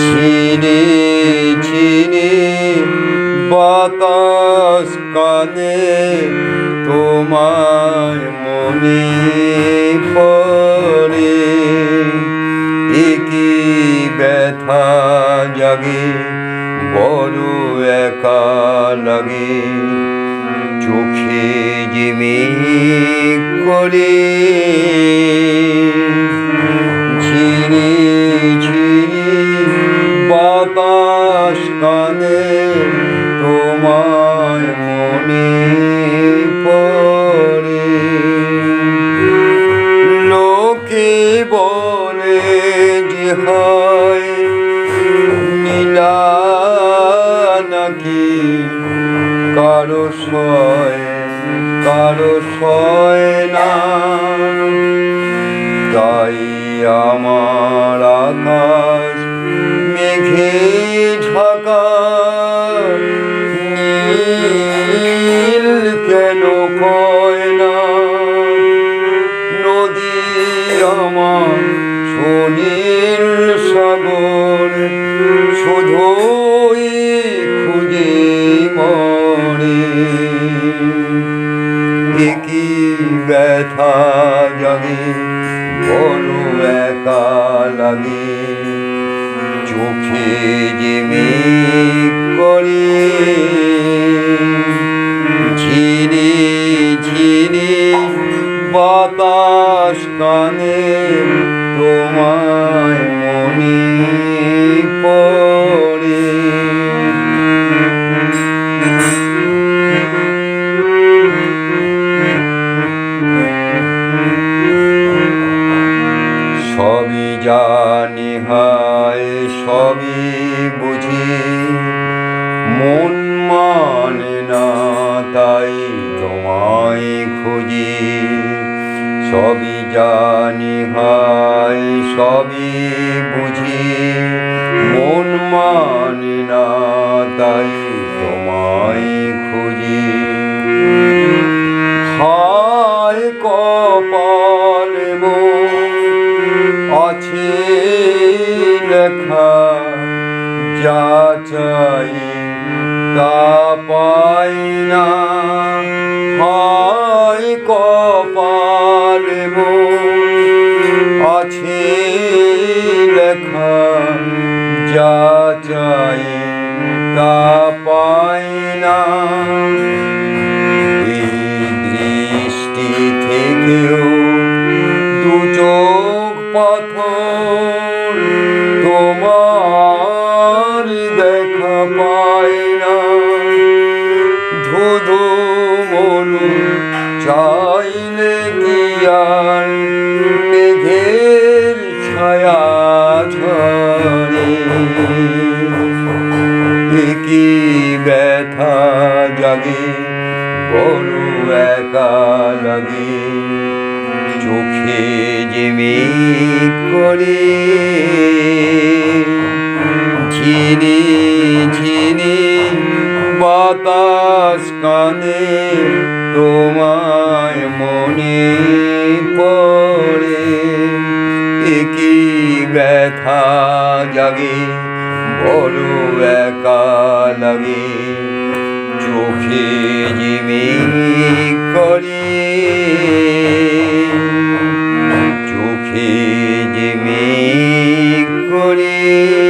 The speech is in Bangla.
ঝিরে ঝিরে বাতাস কানে তোমায় মনে পড়ে। একই ব্যথা জাগে, বড় একা লাগে। চোখে জিমি করে আমার সুনীল সাগর শুধুই খুঁজে মরে একই ব্যথা জাগে বড় একা লাগে। চোখে যে করে সবই জানি হায় সবই বুঝি। মন মানে না, তাই তোমায় খুঁজি। হায় কপাল আছে লেখা, যা চাই তা পাই না। হায় জাগে, বড় একা লাগে। চোখে যে করে ঝিরে ঝিরে বাতাস কানে তোমায় মনে পড়ে। একই ব্যথা জাগে, বড় একা লাগে। 주피님이 거리. 주피님이 거리.